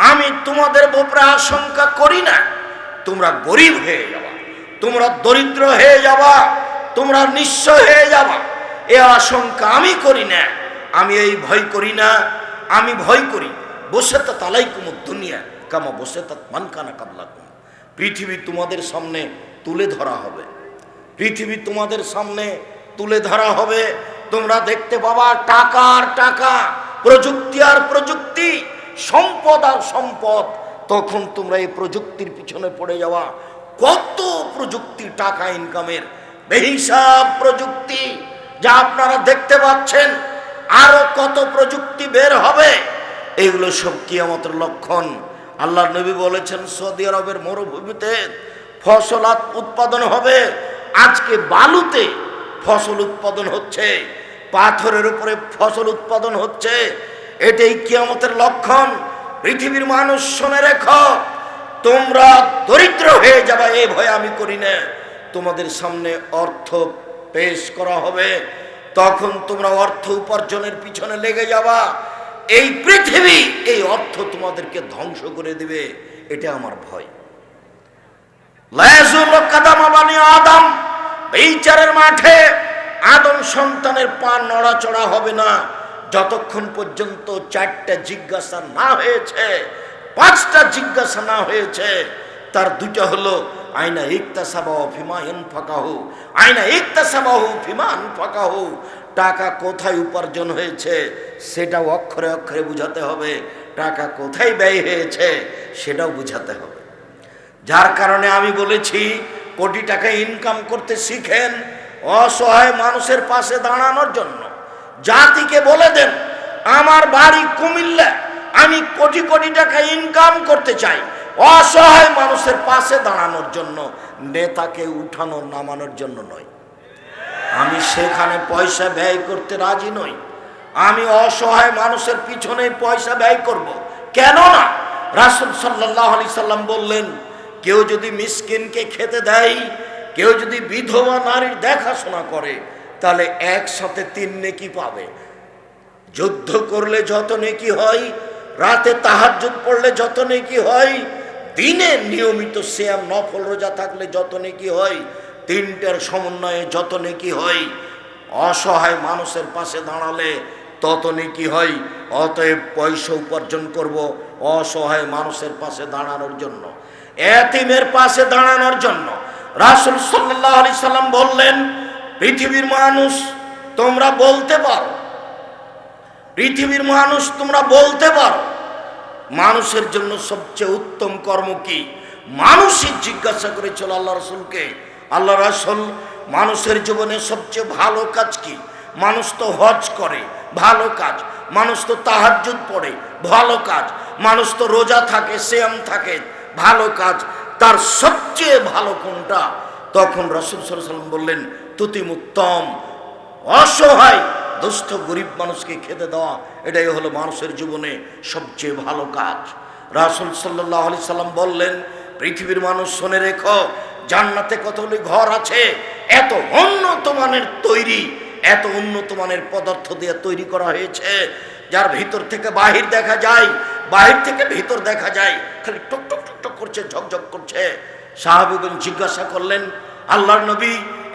আমি তোমাদের ব্যাপারে আশঙ্কা করি না। তোমরা গরিব হয়ে যাবা। তোমরা দরিদ্র হয়ে যাবা। তোমরা নিঃস্ব হয়ে যাবা। এ আশঙ্কা আমি করি না। আমি এই ভয় করি না। আমি ভয় করি। বসে তো তালাই কুমুর দুনিয়া কামা বসে তা মানকানা কাবলা কুম পৃথিবী তোমাদের সামনে তুলে ধরা হবে। পৃথিবী তোমাদের সামনে তুলে ধরা হবে। তোমরা দেখতে পাবা টাকা আর টাকা, প্রযুক্তি আর প্রযুক্তি। সম্পদ আর সম্পদ, তখন তোমরা এই প্রযুক্তির পিছনে পড়ে যাওয়া। কত প্রযুক্তি টাকা ইনকামের, বেহিসাব প্রযুক্তি, যা আপনারা দেখতে পাচ্ছেন, আরও কত প্রযুক্তি বের হবে, এগুলো সব কিয়ামতের লক্ষণ। আল্লাহ নবী বলেছেন, সৌদি আরবের মরুভূমিতে ফসলাত উৎপাদন হবে, আজকে বালুতে ফসল উৎপাদন হচ্ছে, পাথরের উপরে ফসল উৎপাদন হচ্ছে এটাই কিয়ামতের লক্ষণ। পৃথিবীর মানুষ শুনে রেখো, তোমরা দরিদ্র হয়ে যাবে এই ভয় আমি করি না। তোমাদের সামনে অর্থ পেশ করা হবে, তখন তোমরা অর্থ উপার্জনের পিছনে লেগে যাবা। এই পৃথিবী, এই অর্থ তোমাদেরকে ধ্বংস করে দিবে, এটা আমার ভয়। আদম, বিচারের মাঠে আদম সন্তানের পা নড়াচড়া হবে না। যতক্ষণ পর্যন্ত চারটা জিজ্ঞাসা না হয়েছে, পাঁচটা জিজ্ঞাসা না হয়েছে, তার দুটা হলো আয়না ইকতা সাবাহ ফিমা ফাঁকাহু আয়না ইকতা সাবাহু ফিমা ফাঁকাহু, টাকা কোথায় উপার্জন হয়েছে সেটাও অক্ষরে অক্ষরে বুঝাতে হবে, টাকা কোথায় ব্যয় হয়েছে সেটাও বুঝাতে হবে। যার কারণে আমি বলেছি, কোটি টাকা ইনকাম করতে শিখেন, অসহায় মানুষের পাশে দাঁড়ানোর জন্য। জাতিকে বলে দেন, আমার বাড়ি কুমিল্লা, আমি কোটি কোটি টাকা ইনকাম করতে চাই। অসহায় মানুষের পাশে দাঁড়ানোর জন্য, নেতাকে উঠানো নামানোর জন্য নয়। আমি সেখানে পয়সা ব্যয় করতে রাজি নই। আমি অসহায় মানুষের পিছনে পয়সা ব্যয় করব। কেন না? রাসুল সাল্লাহ আলি সাল্লাম বললেন, কেউ যদি মিসকিনকে খেতে দেয়, কেউ যদি বিধবা নারীর দেখাশোনা করে তাহলে একসাথে তিন নেকি পাবে। যুদ্ধ করলে যত নেকি হয়, রাতে তাহাজ্জুদ পড়লে যত নেকি হয়, দিনে নিয়মিত শ্যাম নফল রোজা থাকলে যত নেকি হয়, তিনটার সমন্বয়ে যত নেকি হয়, অসহায় মানুষের পাশে দাঁড়ালে তত নেকি হয়, অতএব পয়সা উপার্জন করব অসহায় মানুষের পাশে দাঁড়ানোর জন্য। এতিমের পাশে দাঁড়ানোর জন্য। রাসুল সাল্লাহ আলি সাল্লাম বললেন পৃথিবীর মানুষ তোমরা বলতে পারো। পৃথিবীর মানুষ তোমরা বলতে পারো। মানুষের জন্য সবচেয়ে উত্তম কর্ম কি? মানুষই জিজ্ঞাসা করেছিল আল্লাহ রসুলকে। আল্লাহ রাসুল, মানুষের জীবনে সবচেয়ে ভালো কাজ কি? মানুষ তো হজ করে, ভালো কাজ। মানুষ তো তাহাজ্জুদ পড়ে, ভালো কাজ। মানুষ তো রোজা থাকে শ্যাম থাকে, ভালো কাজ। তার সবচেয়ে ভালো কোনটা? তখন রসুল সাল্লাম বললেন তুতিমুত্তম অসহায়, দুস্থ, গরিব মানুষকে খেতে দেওয়া, এটাই হলো মানুষের জীবনে সবচেয়ে ভালো কাজ। রাসুল সাল্লাহ আলি সাল্লাম বললেন, পৃথিবীর মানুষ শুনে রেখো, জান্নাতে কতগুলি ঘর আছে, এত উন্নত মানের তৈরি, এত উন্নত মানের পদার্থ দিয়ে তৈরি করা হয়েছে, যার ভিতর থেকে বাহির দেখা যায়, বাহির থেকে ভিতর দেখা যায়, খালি টক টক টক টক করছে, ঝকঝক করছে। সাহাবিগঞ্জ জিজ্ঞাসা করলেন, আল্লাহর নবী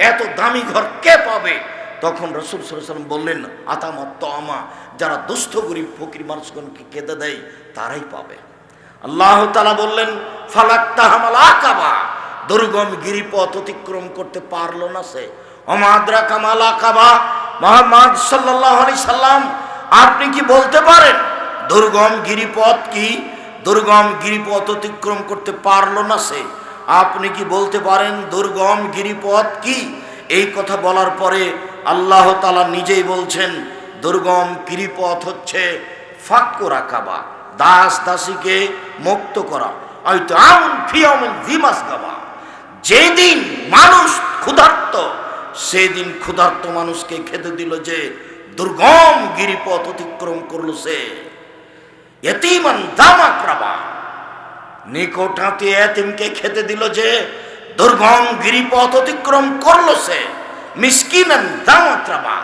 এত দামি ঘর কে পাবে? তখন রসুল সাল্লাম বললেন আতামাত্ত আমা যারা দুস্থ, গরিব, ফকির মানুষগণকে কেঁদে দেয়, তারাই পাবে। আল্লাহ তালা বললেন ফালাক্তা হামাল আকাবা, দুর্গম গিরিপথ অতিক্রম করতে পারল না সে। অমাদ্রা কামাল আকাবা, মোহাম্মদ সাল্লাহ আলি সাল্লাম, আপনি কি বলতে পারেন, দুর্গম গিরিপথ কি? দুর্গম গিরিপথ অতিক্রম করতে পারল না সে। আপনি কি বলতে পারেন দুর্গম গিরিপথ কি? এই কথা বলার পরে আল্লাহ তালা নিজেই বলছেন, দুর্গম গিরিপথ হচ্ছে ফাক্কু রাখাবা দাস দাসীকে মুক্ত করা। হয়তো যেদিন মানুষ ক্ষুধার্ত, সেদিন ক্ষুধার্ত মানুষকে খেতে দিল যে দুর্গম গিরিপথ অতিক্রম করল সে। এতিমান দামাক্রাবা নিকট হাতে এতিমকে খেতে দিল যে দুর্গম গিরিপথ অতিক্রম করল সে। মিসকিনান দামাত্রাবা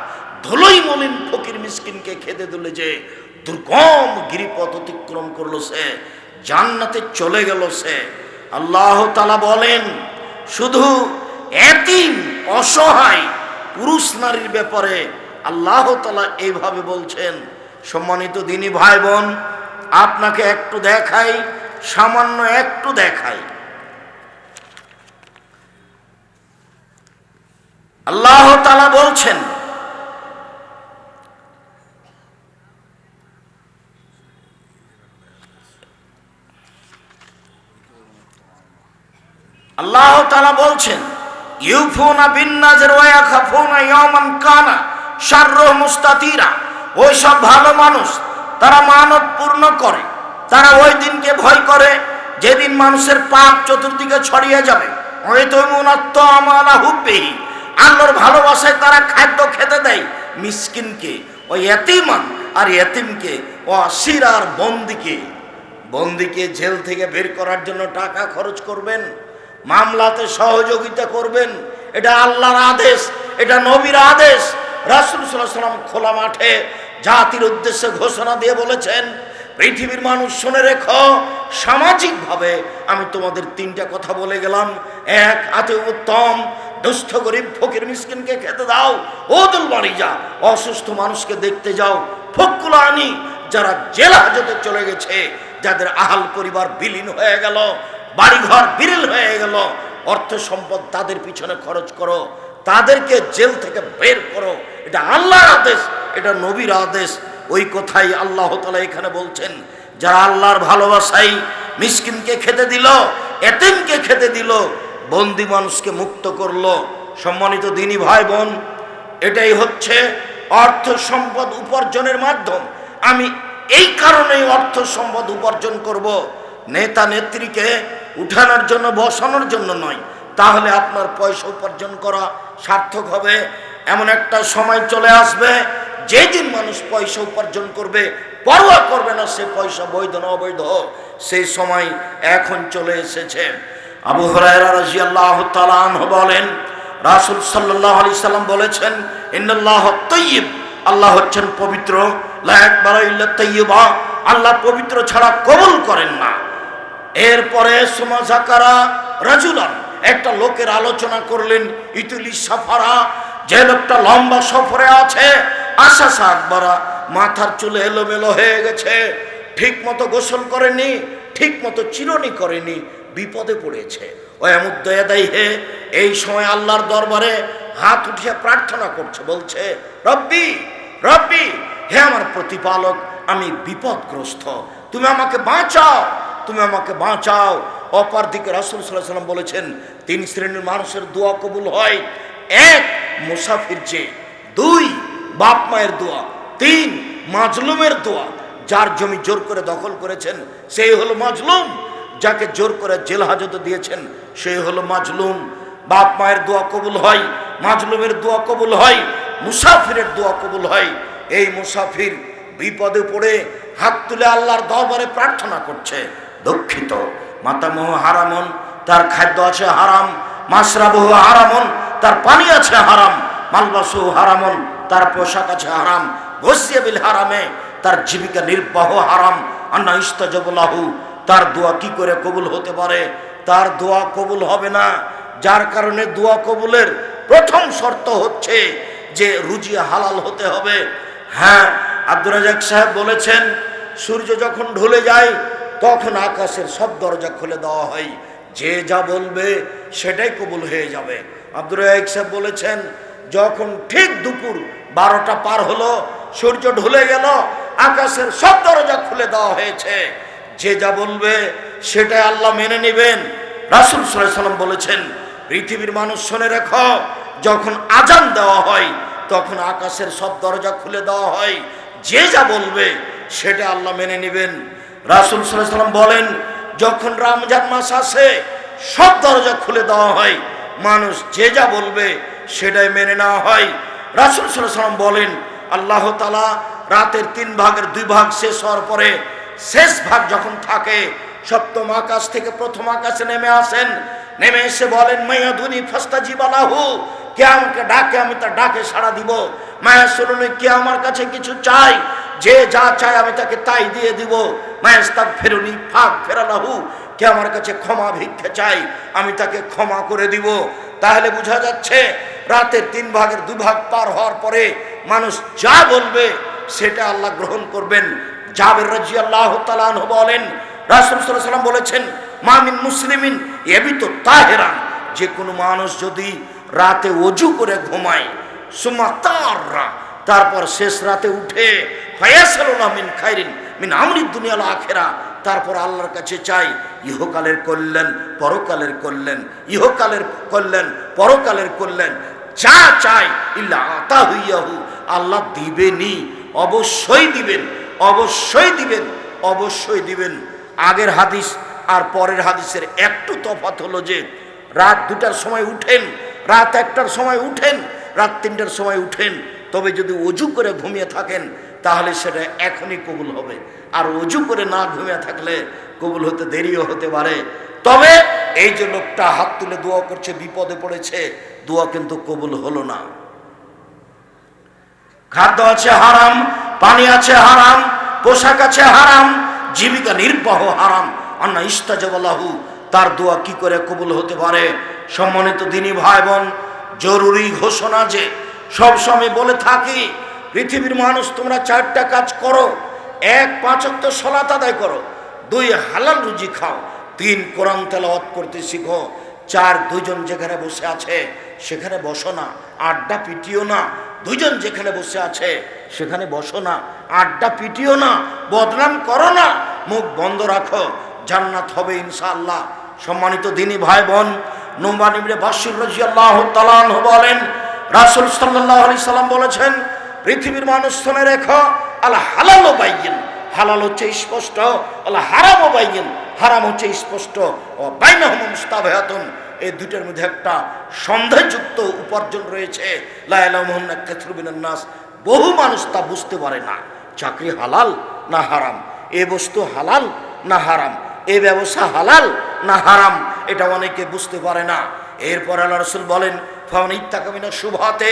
ধুলোই মলিন ফকির মিসকিনকে খেতে দিল যে দুর্গম গিরিপথ অতিক্রম করল সে, জান্নাতে চলে গেল সে। আল্লাহ তালা বলেন, শুধু এতিম অসহায় পুরুষ নারীর ব্যাপারে আল্লাহ তালা এইভাবে বলছেন। সম্মানিত দিনী ভাই বোন, আপনাকে একটু দেখাই সামান্য একটু দেখাই। আল্লাহ তালা বলছেন, আল্লাহ তালা বলছেন, ইউফুনা বিন্নাজের ওয়া খাফুনা ইয়ামান কানা শারর মুস্তাতিরা। ওই সব ভালো মানুষ তারা মানত পূর্ণ করে। তারা ওই দিনকে ভয় করে, যেদিন মানুষের পাপ চতুর্দিকে ছড়িয়ে যাবে। আল্লাহর ভালোবাসায় তারা খাদ্য খেতে দেয় মিসকিনকে, ওই এতিমান আর এতিমকে, ও আসির আর বন্দিকে। বন্দিকে জেল থেকে বের করার জন্য টাকা খরচ করবেন, মামলাতে সহযোগিতা করবেন। এটা আল্লাহর আদেশ, এটা নবীর আদেশ। রাসুল সাল্লাম খোলা মাঠে জাতির উদ্দেশ্যে ঘোষণা দিয়ে বলেছেন পৃথিবীর মানুষ শুনে রেখো, সামাজিকভাবে আমি তোমাদের তিনটা কথা বলে গেলাম। এক, আতে উত্তম, দুস্থ গরিব ফকির মিসকিনকে খেতে দাও ওদুল বাড়ি যা অসুস্থ মানুষকে দেখতে যাও। ফকুল আনি যারা জেলা হাজতে চলে গেছে, যাদের আহাল পরিবার বিলীন হয়ে গেল, বাড়িঘর বিলীন হয়ে গেল, অর্থ সম্পদ তাদের পিছনে খরচ করো, তাদেরকে জেল থেকে বের করো। এটা আল্লাহর আদেশ, এটা নবীর আদেশ। ওই কথাই আল্লাহ তালা এখানে বলছেন, যারা আল্লাহর ভালোবাসাই মিসকিনকে খেতে দিল, এতিমকে খেতে দিল, বন্দি মানুষকে মুক্ত করল। সম্মানিত দিনী ভাই বোন এটাই হচ্ছে অর্থ সম্পদ উপার্জনের মাধ্যম। আমি এই কারণেই অর্থ সম্পদ উপার্জন করব। নেতা নেত্রীকে উঠানোর জন্য, বসানোর জন্য নয়, তাহলে আপনার পয়সা উপার্জন করা সার্থক হবে। এমন একটা সময় চলে আসবে যেদিন মানুষ পয়সা উপার্জন করবে, পরোয়া করবে না, সে পয়সা বৈধ না অবৈধ, সেই সময় এখন চলে এসেছে। আবু হরাইরা বলেন, রাসুল সাল্লাহ আলি সাল্লাম বলেছেন, ইন্নাল্লাহ তৈয়ব, আল্লাহ হচ্ছেন পবিত্র। ইল্লা আল্লাহ পবিত্র ছাড়া কবুল করেন না। এরপরে সুমা জাকারা রাজুলান একটা লোকের আলোচনা করলেন, ইতুলি সাফারা যে লোকটা লম্বা সফরে আছে আশা আকবারা মাথার চুলে এলোমেলো হয়ে গেছে ঠিক মতো গোসল করেনি ঠিক মতো চিরনি করেনি, বিপদে পড়েছে। ও এমুদ্দয়াদাই হে, এই সময় আল্লাহর দরবারে হাত উঠিয়ে প্রার্থনা করছে, বলছে, রব্বি রব্বি, হে আমার প্রতিপালক, আমি বিপদগ্রস্ত। তুমি আমাকে বাঁচাও, তুমি আমাকে বাঁচাও। অপর দিকে রাসুল সাল্লাহ সাল্লাম বলেছেন, তিন শ্রেণির মানুষের দোয়া কবুল হয় এক, মুসাফির যে, দুই, বাপ মায়ের দোয়া, তিন, মাজলুমের দোয়া, যার জমি জোর করে দখল করেছেন, সেই হলো মাজলুম। যাকে জোর করে জেল হাজতে দিয়েছেন, সেই হলো মাজলুম। বাপ মায়ের দোয়া কবুল হয়, মাজলুমের দোয়া কবুল হয়, মুসাফিরের দোয়া কবুল হয়। এই মুসাফির বিপদে পড়ে হাত তুলে আল্লাহর দরবারে প্রার্থনা করছে। দুঃখিত। মাতামহ হারামন, তার খাদ্য আছে হারাম মাসরাবহ হারামন তার পানি আছে হারাম, মালবাসু হারামন, তার পোশাক আছে হারাম গোসিয়াবিল হারামে, তার জীবিকা নির্বাহ হারাম, আন্না ইস্তাজবুল্লাহু তার দোয়া কি করে কবুল হতে পারে? তার দোয়া কবুল হবে না, যার কারণে দোয়া কবুলের প্রথম শর্ত হচ্ছে যে রুজি হালাল হতে হবে। হ্যাঁ আব্দুর রাজাক সাহেব বলেছেন, সূর্য যখন ঢলে যায়, তখন আকাশের সব দরজা খুলে দেওয়া হয়। যে যা বলবে সেটাই কবুল হয়ে যাবে। আব্দুর রাজাক সাহেব বলেছেন, যখন ঠিক দুপুর বারোটা পার হলো, সূর্য ঢলে গেল, আকাশের সব দরজা খুলে দেওয়া হয়েছে। যে যা বলবে, সেটাই আল্লাহ মেনে নেবেন। রাসুল সাল্লাম বলেছেন, পৃথিবীর মানুষ শুনে রেখো, যখন আজান দেওয়া হয়, তখন আকাশের সব দরজা খুলে দেওয়া হয়। যে যা বলবে, সেটা আল্লাহ মেনে নেবেন। রাসুল সাল্লাম বলেন, যখন রমজান মাস আসে, সব দরজা খুলে দেওয়া হয়। মানুষ যে যা বলবে সেটাই মেনে নেওয়া হয়। রাসুল সাল্লাম বলেন, আল্লাহ তালা রাতের তিন ভাগের দুই ভাগ শেষ হওয়ার পরে শেষ ভাগ যখন থাকে, সপ্তম আকাশ থেকে প্রথম আকাশে নেমে আসেন। নেমে এসে বলেন মাইয়া ধুনি ফাস্তা জীবালাহু কে আমাকে ডাকে, আমি তার ডাকে সাড়া দিব। মায়া শুনুন, কে আমার কাছে কিছু চাই যে যা চায় আমি তাকে তাই দিয়ে দিব। মায়াস্তাক ফেরুনি ফাঁক ফেরালাহু কে আমার কাছে ক্ষমা ভিক্ষে চাই, আমি তাকে ক্ষমা করে দিব। তাহলে বোঝা যাচ্ছে, রাতের তিন ভাগের দুই ভাগ পার হওয়ার পরে মানুষ যা বলবে, সেটা আল্লাহ গ্রহণ করবেন। জাবের রাজি আল্লাহ বলেন, রাসুল সাল্লাম বলেছেন মামিন মুসলিমিন এবি তো তাহেরান যে কোনো মানুষ যদি রাতে অজু করে ঘুমায় সুমা তাররা তারপর শেষ রাতে উঠে হয়াসালুনা মিন খাইরিন, মিন আমরি দুনিয়াল আখেরা তারপর আল্লাহর কাছে চাই, ইহকালের কল্যাণ, পরকালের কল্যাণ, ইহকালের কল্যাণ, পরকালের কল্যাণ, যা চাই, ইল্লা আতা হইয়াহু আল্লাহ দিবেনই, অবশ্যই দিবেন অবশ্যই দিবেন অবশ্যই দিবেন। আগের হাদিস আর পরের হাদিসের একটু তফাত হলো যে, রাত দুটার সময় উঠেন, রাত একটার সময় উঠেন, রাত তিনটার সময় উঠেন, তবে যদি অজু করে ঘুমিয়ে থাকেন তাহলে সেটা এখনই কবুল হবে। আর অজু করে না ঘুমিয়ে থাকলে কবুল হতে দেরিও হতে পারে। তবে এই যে লোকটা হাত তুলে দোয়া করছে, বিপদে পড়েছে, দোয়া কিন্তু কবুল হলো না। খাদ্য আছে হারাম, পানি আছে হারাম, পোশাক আছে হারাম, জীবিকা নির্বাহ হারাম। আন্না ইস্তাজাবাল্লাহু তার দোয়া কি করে কবুল হতে পারে? সম্মানিত দিনী ভাই বোন, জরুরি ঘোষণা যে সবসময় বলে থাকি পৃথিবীর মানুষ, তোমরা চারটা কাজ করো। এক পাঁচত্ব সলাত আদায় করো। দুই হালাল রুজি খাও। তিন কোরআন তেলাওয়াত করতে শিখো। চার, দুইজন যেখানে বসে আছে, সেখানে বসো না। আড্ডা পিটিও না। দুজন যেখানে বসে আছে, সেখানে বসো না। আড্ডা পিটিও না। বদনাম করো না। মুখ বন্ধ রাখো। জান্নাত হবে ইনশাআল্লাহ। সম্মানিত দিনী ভাই বোন নোমান ইবনে বাশির রাদিয়াল্লাহু তাআলা বলেন, রাসূল সাল্লাল্লাহু আলাইহি সাল্লাম বলেছেন পৃথিবীর মানুষ শুনে রেখো আল হালাল বাইয়িন। হালাল হচ্ছে স্পষ্ট আল হারাম বাইয়িন। হারাম হচ্ছে স্পষ্ট। ও বাইনাহুম মুস্তাবাহাতুন। এই দুইটার মধ্যে একটা সন্দেহযুক্ত উপার্জন রয়েছে। লায়লা লায়ালামুন কাথরুবিনান নাস। বহু মানুষ তা বুঝতে পারে না, চাকরি হালাল না হারাম। এ বস্তু হালাল না হারাম। এ ব্যবসা হালাল না হারাম। এটা অনেকে বুঝতে পারে না। এরপর আল্লাহ রসুল বলেন শুভাতে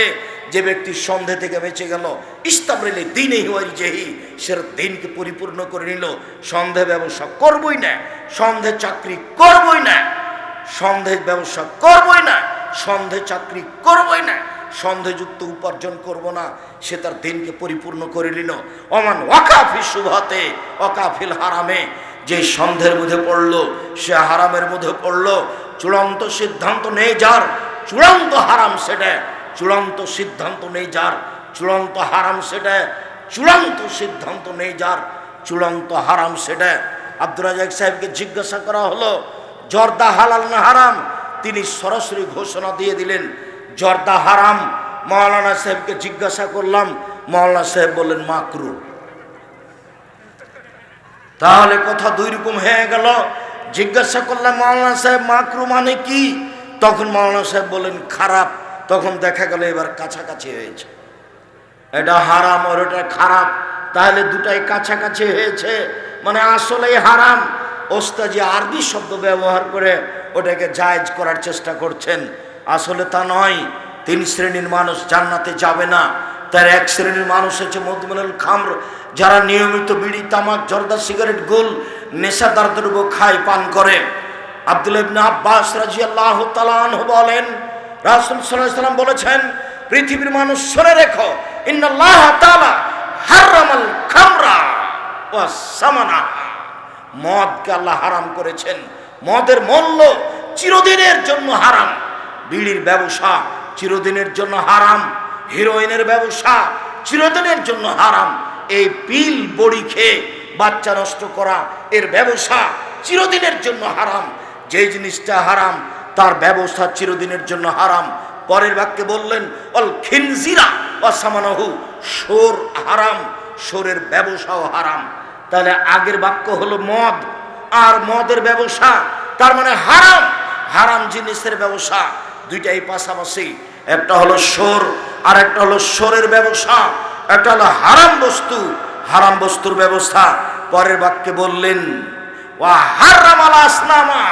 যে ব্যক্তি সন্ধে থেকে বেঁচে গেল ইস্তাবরেলে দিনে হিওয়ারি যেহি সে দিনকে পরিপূর্ণ করে নিল। সন্ধে ব্যবসা করবই না, সন্ধে চাকরি করবই না, সন্ধে ব্যবসা করবই না, সন্ধে চাকরি করবই না সন্ধেযুক্ত উপার্জন করব না, সে তার দিনকে পরিপূর্ণ করে নিল। অমান ওয়াকাফি শুভাতে অকাফিল হারামে, যে সন্ধের মধ্যে পড়ল, সে হারামের মধ্যে পড়ল। চূড়ান্ত সিদ্ধান্ত নেই যার চূড়ান্ত হারাম সেটা, চূড়ান্ত সিদ্ধান্ত নেই যার, চূড়ান্ত হারাম সেটা, চূড়ান্ত সিদ্ধান্ত নেই যার, চূড়ান্ত হারাম সেটা। আব্দুর রাজাক সাহেবকে জিজ্ঞাসা করা হলো, জর্দা হালাল না হারাম? তিনি সরাসরি ঘোষণা দিয়ে দিলেন, জর্দা হারাম। মৌলানা সাহেবকে জিজ্ঞাসা করলাম মৌলানা সাহেব বললেন মাকরু তাহলে কথা দুই রকম হয়ে গেল। জিজ্ঞাসা করলাম মৌলানা সাহেব মাকরু মানে কি? তখন মৌলানা সাহেব বললেন, খারাপ। তখন দেখা গেল এবার কাছাকাছি হয়েছে। এটা হারাম আর ওটা খারাপ। তাহলে দুটাই কাছাকাছি হয়েছে। মানে আসলেই হারাম। ওস্তাজি আরবি শব্দ ব্যবহার করে ওটাকে জায়জ করার চেষ্টা করছেন। আসলে তা নয়। তিন শ্রেণির মানুষ জান্নাতে যাবে না। তার এক শ্রেণির মানুষ হচ্ছে মধুমনুল খামর। যারা নিয়মিত বিড়ি, তামাক, জর্দা, সিগারেট, গোল, নেশাদার দ্রব্য খায়, পান করে। আব্দুল ইবনে আব্বাস তাআলা আনহু বলেন, রাসূল সাল্লাম বলেছেন, পৃথিবীর মানুষ শুনে রেখো, ইন্নাল্লাহ হারামাল খামরা ওয়া সামানা। মদকে আল্লাহ হারাম করেছেন। মদের মূল্য চিরদিনের জন্য হারাম। বিড়ির ব্যবসা চিরদিনের জন্য হারাম। হিরোইনের ব্যবসা চিরদিনের জন্য হারাম। এই পিল বড়ি খেয়ে বাচ্চা নষ্ট করা, এর ব্যবসা চিরদিনের জন্য হারাম। যে জিনিসটা হারাম, তার ব্যবস্থা চিরদিনের জন্য হারাম। পরের বাক্যে বললেন, অল খিনজিরা অসামানহু সোর হারাম, সোরের ব্যবসাও হারাম। তাহলে আগের বাক্য হলো মদ, আর মদের ব্যবসা, তার মানে হারাম হারাম জিনিসের ব্যবসা। দুইটাই পাশাপাশি, একটা হলো সোর, আর একটা হলো সোরের ব্যবসা। একটা হলো হারাম বস্তু, হারাম বস্তুর ব্যবস্থা। পরের বাক্যে বললেন, ওয়া হারাম আল আসনামা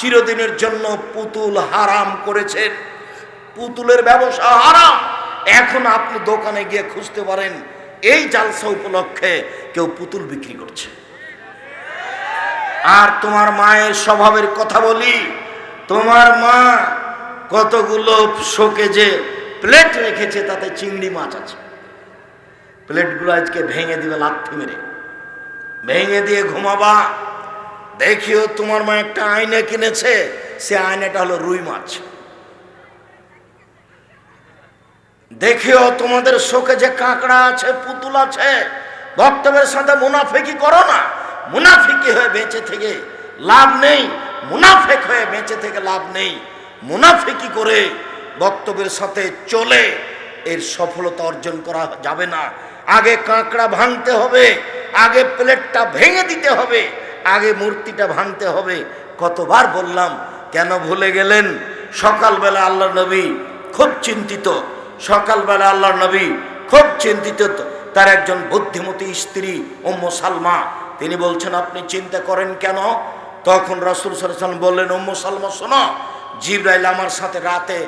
চিরদিনের জন্য পুতুল হারাম করেছেন পুতুলের ব্যবসা হারাম। এখন আপনি দোকানে গিয়ে খুঁজতে পারেন, এই জালসা উপলক্ষে কেউ পুতুল বিক্রি করছে। আর তোমার মায়ের স্বভাবের কথা বলি, তোমার মা কতগুলো শোকে যে প্লেট রেখেছে, তাতে চিংড়ি মাছ আছে। প্লেটগুলো আজকে ভেঙে দিবে লাথি মেরে। ভেঙে দিয়ে ঘুমাবা। দেখিও তোমার মা একটা আয়না কিনেছে, সে আয়নাটা হলো রুই মাছ। দেখিও তোমাদের শোকে যে কাঁকড়া আছে, পুতুল আছে, বক্তব্যের সাথে মুনাফেকি করো না। মুনাফিকি হয়ে বেঁচে থেকে লাভ নেই, মুনাফেক হয়ে বেঁচে থেকে লাভ নেই। মুনাফিকি করে বক্তব্যের সাথে চলে, এর সফলতা অর্জন করা যাবে না। আগে কাঁকড়া ভাঙতে হবে, আগে প্লেটটা ভেঙে দিতে হবে আগে মূর্তিটা ভাঙতে হবে। কতবার বললাম, কেন ভুলে গেলেন? সকালবেলা আল্লাহ নবী খুব চিন্তিত। সকালবেলা আল্লাহ নবী খুব চিন্তিত। তার একজন বুদ্ধিমতী স্ত্রী ওম্ম সালমা, তিনি বলছেন, আপনি চিন্তা করেন কেন? তখন রাসুল সাল্লাম বললেন ওম্ম সালমা, শোনো, জিব্রাইল আমার সাথে রাতে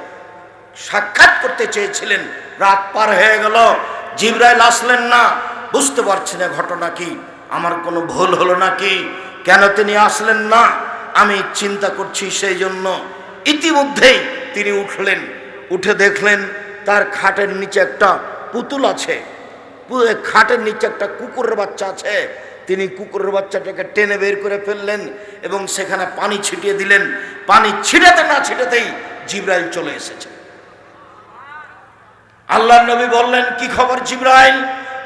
সাক্ষাৎ করতে চেয়েছিলেন। রাত পার হয়ে গেল। জিব্রাইল আসলেন না। বুঝতে পারছি না ঘটনা কি। আমার কোনো ভুল হলো নাকি? কেন তিনি আসলেন না? আমি চিন্তা করছি সেই জন্য। ইতিমধ্যেই তিনি উঠলেন। উঠে দেখলেন তার খাটের নিচে একটা পুতুল আছে। খাটের নিচে একটা কুকুরের বাচ্চা আছে। তিনি কুকুরের বাচ্চাটাকে টেনে বের করে ফেললেন এবং সেখানে পানি ছিটিয়ে দিলেন। পানি ছিটাতে না ছিটাতেই জিব্রাইল চলে এসেছে। আল্লাহ নবী বললেন, কি খবর জিব্রাইল?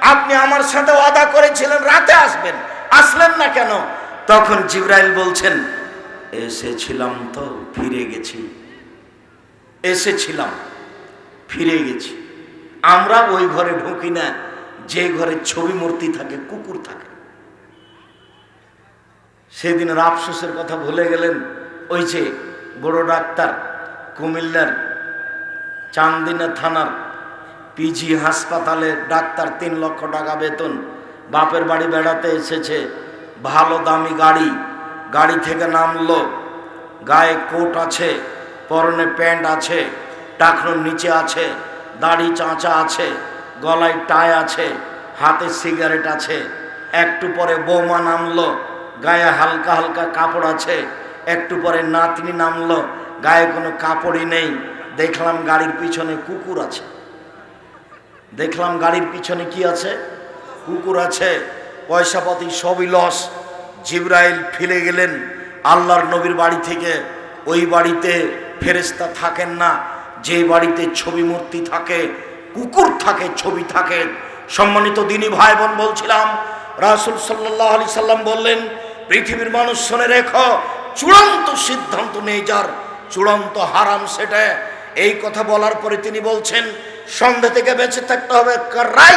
আপনি আমার সাথে ওয়াদা করেছিলেন, রাতে আসবেন। আসলেন না কেন? তখন জিব্রাইল বলছেন, এসেছিলাম তো, ফিরে গেছি। এসেছিলাম, ফিরে গেছি। আমরা ওই ঘরে ঢুকি না, যে ঘরে ছবি মূর্তি থাকে, কুকুর থাকে। সেদিন আফসোসের কথা ভুলে গেলেন, ওই যে বড় ডাক্তার, কুমিল্লার চান্দিনা থানার পিজি হাসপাতালে ডাক্তার তিন লক্ষ টাকা বেতন। বাপের বাড়ি বেড়াতে এসেছে। ভালো দামি গাড়ি। গাড়ি থেকে নামলো। গায়ে কোট আছে, পরনে প্যান্ট আছে টাকনোর নিচে আছে, দাড়ি চাঁচা আছে, গলায় টাই আছে, হাতে সিগারেট আছে। একটু পরে বৌমা নামলো। গায়ে হালকা হালকা কাপড় আছে। একটু পরে নাতনি নামলো। গায়ে কোনো কাপড়ই নেই। দেখলাম গাড়ির পিছনে কুকুর আছে। দেখলাম গাড়ির পিছনে কি আছে? কুকুর আছে, পয়সাপাতি সবই লস জিব্রাইল ফিরে গেলেন, আল্লাহর নবীর বাড়ি থেকে। ওই বাড়িতে ফেরেস্তা থাকেন না, যে বাড়িতে ছবি মূর্তি থাকে, কুকুর থাকে, ছবি থাকে। সম্মানিত দিনী ভাই বোন বলছিলাম, রাসুল সাল্লাহ আলি সাল্লাম বললেন, পৃথিবীর মানুষ শুনে রেখো, চূড়ান্ত সিদ্ধান্ত নেই যার, চূড়ান্ত হারাম সেটা। এই কথা বলার পরে তিনি বলছেন সন্ধ্যে থেকে বেঁচে থাকতে হবে। রাই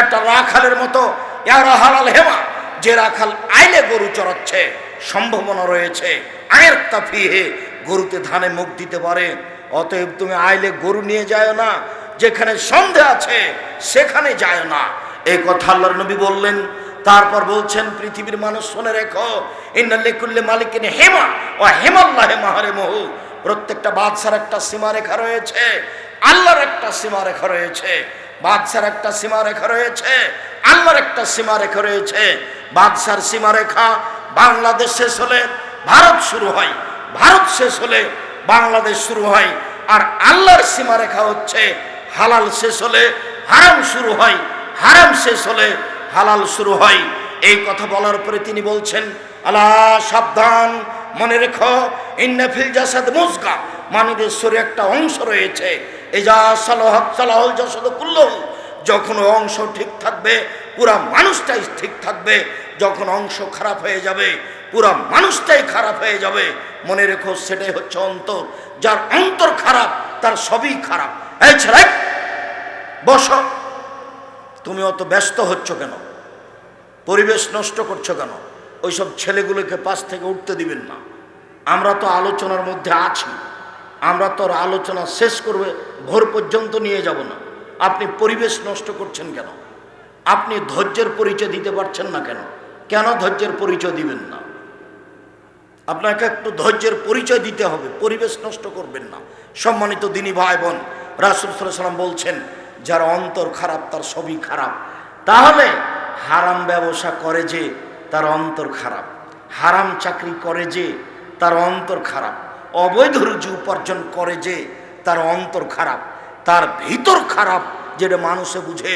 একটা রাখালের মতো। ইয়ারা হালাল হেমা যে রাখাল আইলে গরু চড়াচ্ছে, সম্ভাবনা রয়েছে। আয়ের তাফিহে গরুতে ধানে মুখ দিতে পারে। অতএব তুমি আইলে গরু নিয়ে যায় না, যেখানে সন্ধে আছে, সেখানে যায় না। এই কথা আল্লাহর নবী বললেন। তারপর বলছেন, পৃথিবীর মানুষ শুনে রেখো ইন্নাল্লিকুল্লি মালিকিন হেমা ও হেমাল্লাহে মাহারে মহু প্রত্যেকটা বাদশার একটা সীমারেখা রয়েছে। আল্লাহর একটা সীমারেখা রয়েছে, বাদশার একটা সীমারেখা রয়েছে, আল্লাহর একটা সীমারেখা রয়েছে। বাদশার সীমারেখা বাংলাদেশ শেষ হলে ভারত শুরু হয়, ভারত শেষ হলে বাংলাদেশ শুরু হয়। আর আল্লাহর সীমারেখা হচ্ছে হালাল শেষ হলে হারাম শুরু হয়, হারাম শেষ হলে হালাল শুরু হয়। এই কথা বলার পরে তিনি বলছেন আল্লাহ সাবধান, মনে রেখো ইন্নাফিল জাসাদ মুসগা। মানবের শরীরে একটা অংশ রয়েছে। সালাহ যখন অংশ ঠিক থাকবে, পুরা মানুষটাই ঠিক থাকবে। যখন অংশ খারাপ হয়ে যাবে, পুরা মানুষটাই খারাপ হয়ে যাবে। মনে রেখো, সেটাই হচ্ছে অন্তর। যার অন্তর খারাপ, তার সবই খারাপ। এই বসো। তুমি অত ব্যস্ত হচ্ছ কেন? পরিবেশ নষ্ট করছ কেন? ওইসব ছেলেগুলোকে পাশ থেকে উঠতে দিবেন না। আমরা তো আলোচনার মধ্যে আছি। আমরা তো আর আলোচনা শেষ করবে, ভোর পর্যন্ত নিয়ে যাব না। আপনি পরিবেশ নষ্ট করছেন কেন? আপনি ধৈর্যের পরিচয় দিতে পারছেন না কেন? কেন ধৈর্যের পরিচয় দিবেন না? আপনাকে একটু ধৈর্যের পরিচয় দিতে হবে, পরিবেশ নষ্ট করবেন না। সম্মানিত দিনী ভাই বোন রাসুল সাল্লাম বলছেন, যার অন্তর খারাপ, তার সবই খারাপ। তাহলে হারাম ব্যবসা করে যে, তার অন্তর খারাপ। হারাম চাকরি করে যে, তার অন্তর খারাপ। অবৈধ রুজি উপার্জন করে যে তার অন্তর খারাপ, তার ভিতর খারাপ যেটা মানুষে বুঝে,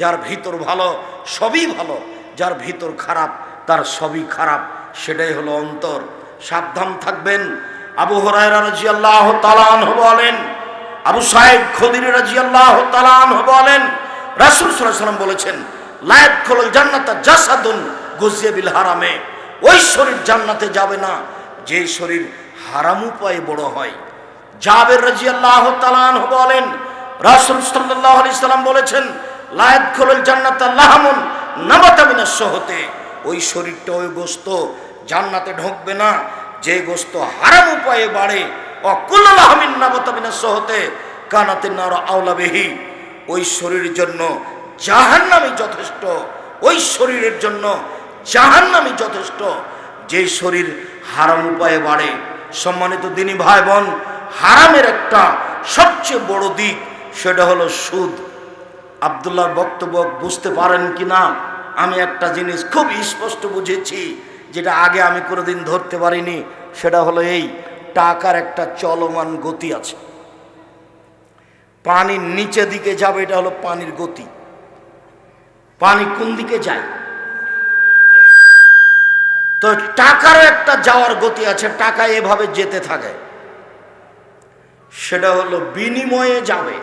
যার ভিতর ভালো সবই ভালো, যার ভিতর খারাপ তার সবই খারাপ, সেটাই হলো অন্তর। সাবধান থাকবেন। আবু হরাইরা আল্লাহ বলেন, আবু সাহেব খদির রাজি আল্লাহ বলেন, রাসুল সাল্লাম বলেছেন লায়ত খোল জান্নাতা জাসাদুন গুজিয়াবিল হারামে। ওই শরীর জান্নাতে যাবে না, যে শরীর হারাম উপায়ে বড় হয়। জাবের রাজি আল্লাহ বলেন, রাসুল সাল্লাহ আলি সাল্লাম বলেছেন লায়ত খোল জান্নাত আল্লাহমুন নামাতামিনাস্য হতে ওই শরীরটা ওই গোস্ত জান্নাতে ঢুকবে না। যে গোস্ত হারাম উপায়ে বাড়ে অকুল্লাহমিন নামাতামিনাস্য হতে কানাতে নার আওলাবেহি ওই শরীরের জন্য জাহান্নামই যথেষ্ট। ওই শরীরের জন্য জাহান্নামই যথেষ্ট। যে শরীর হারাম উপায়ে বাড়ে সম্মানিত দিনী ভাই বোন, হারামের একটা সবচেয়ে বড় দিক সেটা হলো সুদ। আবদুল্লাহর বক্তব্য বুঝতে পারেন কি না? আমি একটা জিনিস খুব স্পষ্ট বুঝেছি, যেটা আগে আমি কোনোদিন ধরতে পারিনি, সেটা হলো এই, টাকার একটা চলমান গতি আছে। পানির নিচে দিকে যাবে, এটা হলো পানির গতি। পানি কোন দিকে যায়? তো টাকারও একটা যাওয়ার গতি আছে, টাকা এভাবে যেতে থাকে। সেটা হলো বিনিময়ে যাবে।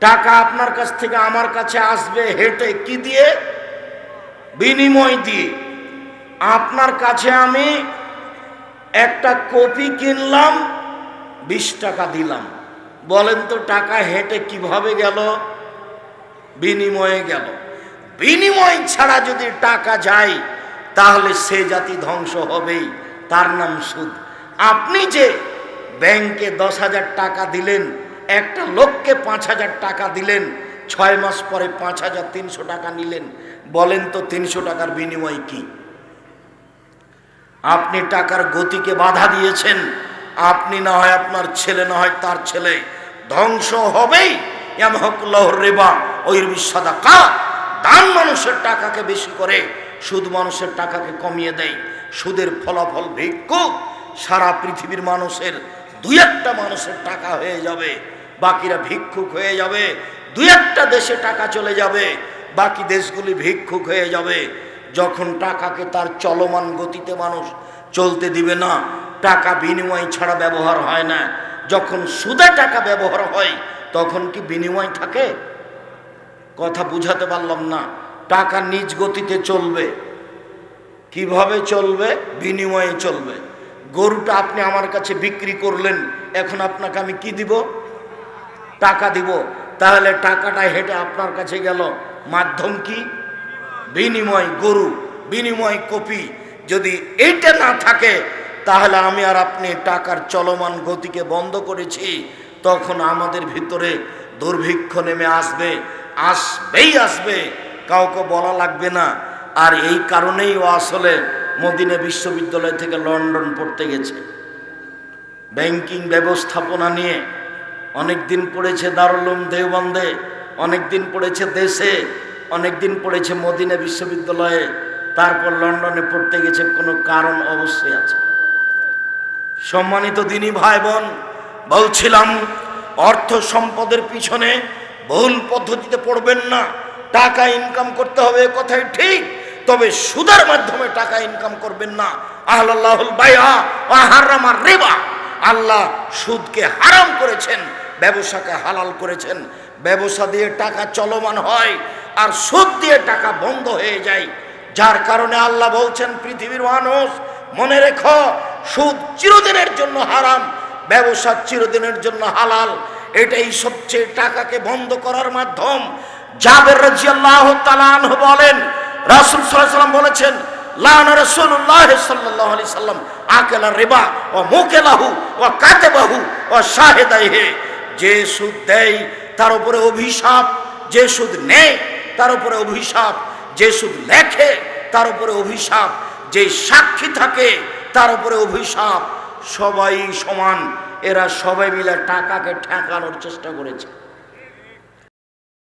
টাকা আপনার কাছ থেকে আমার কাছে আসবে হেঁটে কি দিয়ে? বিনিময় দিয়ে। আপনার কাছে আমি একটা কপি কিনলাম, বিশ টাকা দিলাম। বলেন তো, টাকা হেঁটে কীভাবে গেল? বিনিময়ে গেল। বিনিময় ছাড়া যদি টাকা যায় তাহলে সে জাতি ধ্বংস হবেই। তার নাম সুদ। আপনি যে ব্যাংকে দশ হাজার টাকা দিলেন, একটা লোককে পাঁচ হাজার টাকা দিলেন, ছয় মাস পরে পাঁচ হাজার তিনশো টাকা নিলেন, বলেন তো তিনশো টাকার বিনিময় কি? আপনি টাকার গতিকে বাধা দিয়েছেন, আপনি না হয় আপনার ছেলে, না হয় তার ছেলে। ধ্বংস হবেই। রেবা, ওই বিশ্বদা কা দান মানুষের টাকাকে বেশি করে সুদ মানুষের টাকাকে কমিয়ে দেয়, সুদের ফলাফল ভিক্ষুক, সারা পৃথিবীর মানুষের দুই একটা মানুষের টাকা হয়ে যাবে, বাকিরা ভিক্ষুক হয়ে যাবে, দুই একটা দেশে টাকা চলে যাবে, বাকি দেশগুলি ভিক্ষুক হয়ে যাবে। যখন টাকাকে তার চলমান গতিতে মানুষ চলতে দিবে না, টাকা বিনিময় ছাড়া ব্যবহার হয় না। যখন সুদে টাকা ব্যবহার হয়, তখন কি বিনিময় থাকে? কথা বুঝাতে পারলাম না। টাকা নিজ গতিতে চলবে। কীভাবে চলবে? বিনিময়ে চলবে। গরুটা আপনি আমার কাছে বিক্রি করলেন, এখন আপনাকে আমি কি দিব? টাকা দিব। তাহলে টাকাটা হেঁটে আপনার কাছে গেল। মাধ্যম কি? বিনিময় গরু, বিনিময় কপি। যদি এইটা না থাকে, তাহলে আমি আর আপনি টাকার চলমান গতিকে বন্ধ করেছি। তখন আমাদের ভিতরে দুর্ভিক্ষ নেমে আসবে, আসবেই আসবে। কাউকে বলা লাগবে না। আর এই কারণেই ও আসলে মদিনা বিশ্ববিদ্যালয় থেকে লন্ডন পড়তে গেছে। ব্যাংকিং ব্যবস্থাপনা নিয়ে অনেক দিন পড়েছে দারুলুম দেওবন্দে অনেক দিন পড়েছে দেশে অনেক দিন পড়েছে মদিনা বিশ্ববিদ্যালয়ে, তারপর লন্ডনে পড়তে গেছে, কোনো কারণ অবশ্যই আছে। সম্মানিত দিনী ভাই বোন বলছিলাম, অর্থ সম্পদের পিছনে ভুল পদ্ধতিতে পড়বেন না। টাকা ইনকাম করতে হবে কথাই ঠিক। তবে সুদের মাধ্যমে টাকা ইনকাম করবেন না। আহ্লাহুল রেবা। আল্লাহ সুদকে হারাম করেছেন, ব্যবসাকে হালাল করেছেন। ব্যবসা দিয়ে টাকা চলমান হয় আর সুদ দিয়ে টাকা বন্ধ হয়ে যায়। যার কারণে আল্লাহ বলছেন, পৃথিবীর মানুষ, মনে রেখো, সুদ চিরদিনের জন্য হারাম, ব্যবসা চিরদিনের জন্য হালাল। এটাই সবচেয়ে টাকাকে বন্ধ করার মাধ্যম। জাবের রাজিয়াল্লাহ তালান বলেন, রাসুল সাল্লাম বলেছেন রিবা ও ও যে সুদ তার অভিশাপ। যে সুদ তার অভিশাপ। যে সুদ লেখে, তার উপরে অভিশাপ। যে সাক্ষী থাকে, তার উপরে অভিশাপ। সবাই সমান। এরা সবাই মিলে টাকাকে ঠেকানোর চেষ্টা করেছে।